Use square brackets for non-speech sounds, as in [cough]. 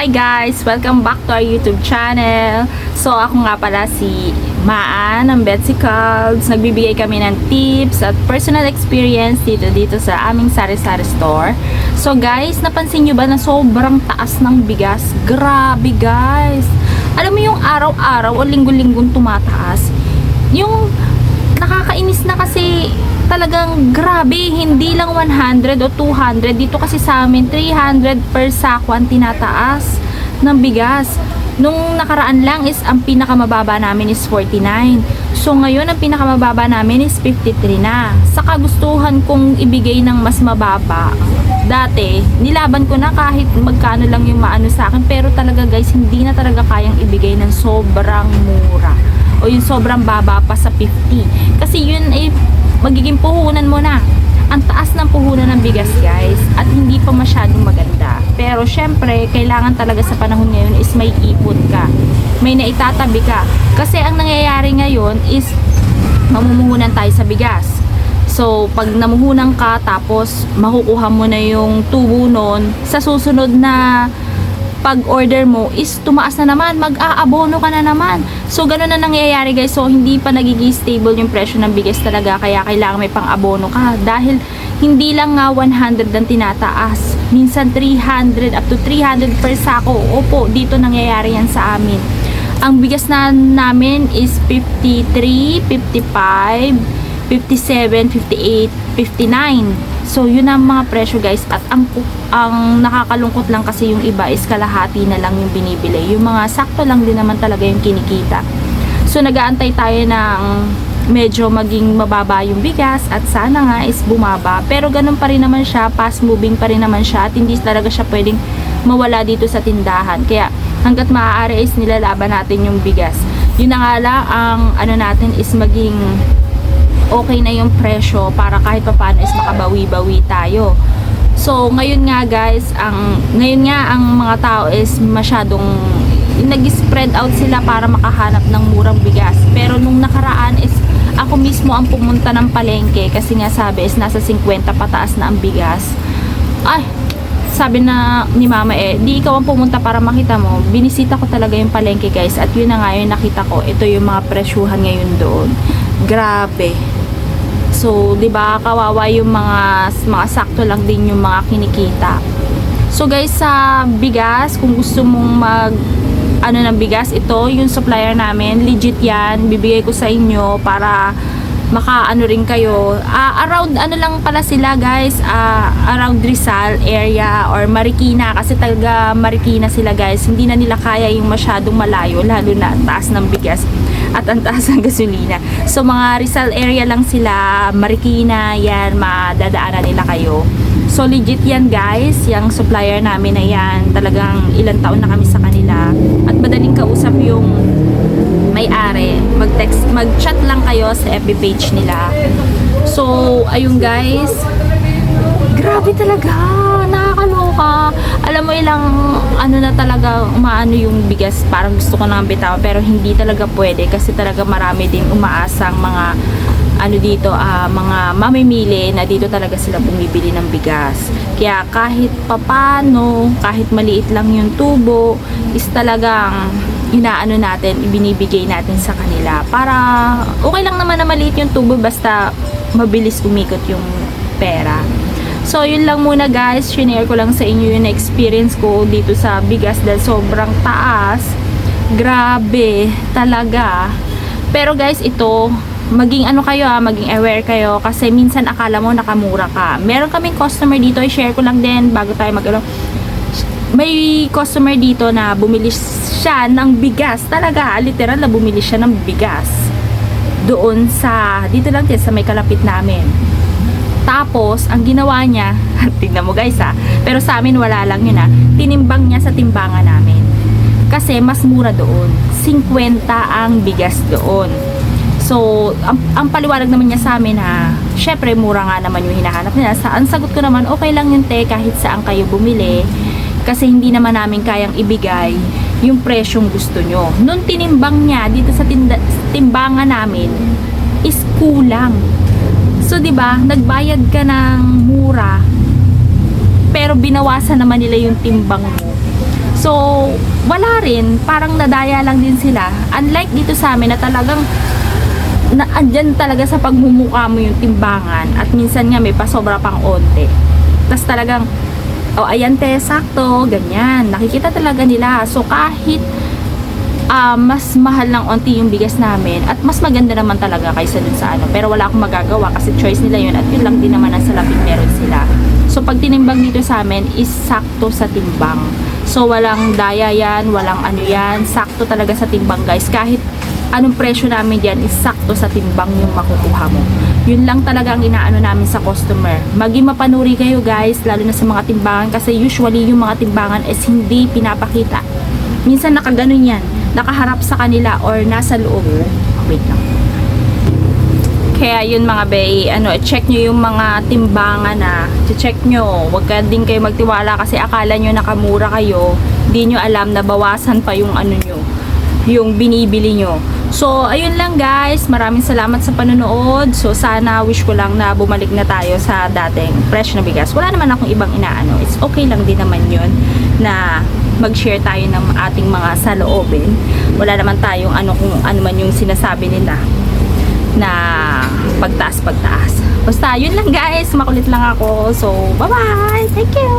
Hi guys! Welcome back to our YouTube channel. So ako nga pala si Maan ng Betsy Calds. Nagbibigay kami ng tips at personal experience dito dito sa aming sari-sari store. So guys, napansin nyo ba na sobrang taas ng bigas? Grabe guys! Alam mo yung araw-araw o linggo-linggong tumataas? Yung nakakainis na kasi talagang grabe, hindi lang 100 o 200. Dito kasi sa amin, 300 per sako ang tinataas ng bigas. Nung nakaraan lang is ang pinakamababa namin is 49. So ngayon ang pinakamababa namin is 53 na. Sa kagustuhan kong ibigay ng mas mababa, dati, nilaban ko na kahit magkano lang yung maano sa akin. Pero talaga guys, hindi na talaga kayang ibigay ng sobrang mura o yung sobrang baba pa sa 50. Kasi yun ay magiging puhunan mo na. Ang taas ng puhunan ng bigas guys at hindi pa masyadong maganda. Pero syempre, kailangan talaga sa panahon ngayon is may ipon ka. May naitatabi ka. Kasi ang nangyayari ngayon is mamumuhunan tayo sa bigas. So, pag namuhunan ka, tapos makukuha mo na yung tubo nun, sa susunod na pag-order mo is tumaas na naman, mag-aabono ka na naman. So, ganun na nangyayari guys. So, hindi pa nagiging stable yung presyo ng bigas talaga. Kaya kailangan may pang-abono ka. Dahil hindi lang nga 100 ang tinataas. Minsan 300 up to 300 per sako. Opo, dito nangyayari yan sa amin. Ang bigas na namin is 53, 55, 57, 58, 59. So, yun ang mga presyo guys. At ang, ang nakakalungkot lang kasi yung iba is kalahati na lang yung binibili. Yung mga sakto lang din naman talaga yung kinikita. So, nagaantay tayo ng medyo maging mababa yung bigas at sana nga is bumaba. Pero ganun pa rin naman siya, fast moving pa rin naman siya at hindi talaga siya pwedeng mawala dito sa tindahan. Kaya hanggat maaari is nilalaban natin yung bigas. Yun na nga lang, ang ano natin is maging okay na yung presyo para kahit pa paano is makabawi-bawi tayo. So, ngayon nga guys, ang ngayon nga ang mga tao is masyadong nag-spread out sila para makahanap ng murang bigas. Pero nung nakaraan is ako mismo ang pumunta ng palengke kasi nga sabi is nasa 50 pataas na ang bigas. Ay, sabi na ni mama eh, di ikaw ang pumunta para makita mo. Binisita ko talaga yung palengke guys at yun na nga yung nakita ko. Ito yung mga presyuhan ngayon doon. Grabe. So, 'di ba, kawawa yung mga mga sakto lang din yung mga kinikita. So guys, sa bigas, kung gusto mong mag ano ng bigas, ito yung supplier namin, legit 'yan. Bibigay ko sa inyo para makaano rin kayo. Ah, around ano lang pala sila guys, ah, around Rizal area or Marikina kasi talaga Marikina sila guys. Hindi na nila kaya yung masyadong malayo lalo na taas ng bigas at ang taas ng gasolina. So mga Rizal area lang sila, Marikina, yan, madadaanan nila kayo. So legit yan guys, yung supplier namin na yan, talagang ilang taon na kami sa kanila. At madaling kausap yung may-ari, mag-text, mag-chat lang kayo sa FB page nila. So, ayun guys, grabe talaga, nakakaloka. Alam mo ilang ano na talaga umaano yung bigas, parang gusto ko nang bitaw pero hindi talaga pwede kasi talaga marami din umaasang mga ano dito, ah, mga mamimili na dito talaga sila bumibili ng bigas. Kaya kahit papano, kahit maliit lang yung tubo, is talagang inaano natin, ibinibigay natin sa kanila. Para okay lang naman na maliit yung tubo basta mabilis umikot yung pera. So, yun lang muna guys. Shinare ko lang sa inyo yung experience ko dito sa bigas dahil sobrang taas. Grabe, talaga. Pero guys, ito, maging ano kayo ah, maging aware kayo kasi minsan akala mo nakamura ka. Meron kaming customer dito, i-share ko lang din bago tayo mag ano. May customer dito na bumili siya ng bigas. Talaga, literal na bumili siya ng bigas. Doon sa, dito lang din sa may kalapit namin. Tapos, ang ginawa niya, [laughs] tingnan mo guys ha, pero sa amin wala lang yun ha, tinimbang niya sa timbangan namin. Kasi mas mura doon. 50 ang bigas doon. So, ang, ang paliwanag naman niya sa amin ha, syempre mura nga naman yung hinahanap nila. Sa, ang sagot ko naman, okay lang yun te, kahit saan kayo bumili. Kasi hindi naman namin kayang ibigay yung presyong gusto nyo. Nung tinimbang niya dito sa tinda, timbangan namin, is kulang. So, 'di ba, nagbayad ka ng mura pero binawasan naman nila yung timbang mo. So, wala rin. Parang nadaya lang din sila. Unlike dito sa amin na talagang na talaga sa pagmumukha mo yung timbangan at minsan nga may pasobra pang onte. Tapos talagang, oh ayan te, sakto, ganyan. Nakikita talaga nila. So kahit ah, mas mahal ng onti yung bigas namin at mas maganda naman talaga kaysa dun sa ano. Pero wala akong magagawa kasi choice nila yun at yun lang din naman ang salaping meron sila. So pag tinimbang dito sa amin is sakto sa timbang. So walang daya yan, walang ano yan, sakto talaga sa timbang guys. Kahit anong presyo namin diyan is sakto sa timbang yung makukuha mo. Yun lang talaga ang inaano namin sa customer. Maging mapanuri kayo guys, lalo na sa mga timbangan kasi usually yung mga timbangan is hindi pinapakita. Minsan nakaganon yan, nakaharap sa kanila or nasa loob. Wait lang. Kaya yun mga bay, ano, check nyo yung mga timbangan na, check nyo. Huwag ka din kayo magtiwala kasi akala nyo nakamura kayo, di nyo alam na bawasan pa yung ano nyo, yung binibili nyo. So, ayun lang guys. Maraming salamat sa panonood. So, sana wish ko lang na bumalik na tayo sa dating presyo na bigas. Wala naman akong ibang inaano. It's okay lang din naman yun na mag-share tayo ng ating mga saloobin. Wala naman tayong ano kung ano man yung sinasabi nila na pagtaas pagtaas. Basta yun lang guys, makulit lang ako. So, bye-bye. Thank you.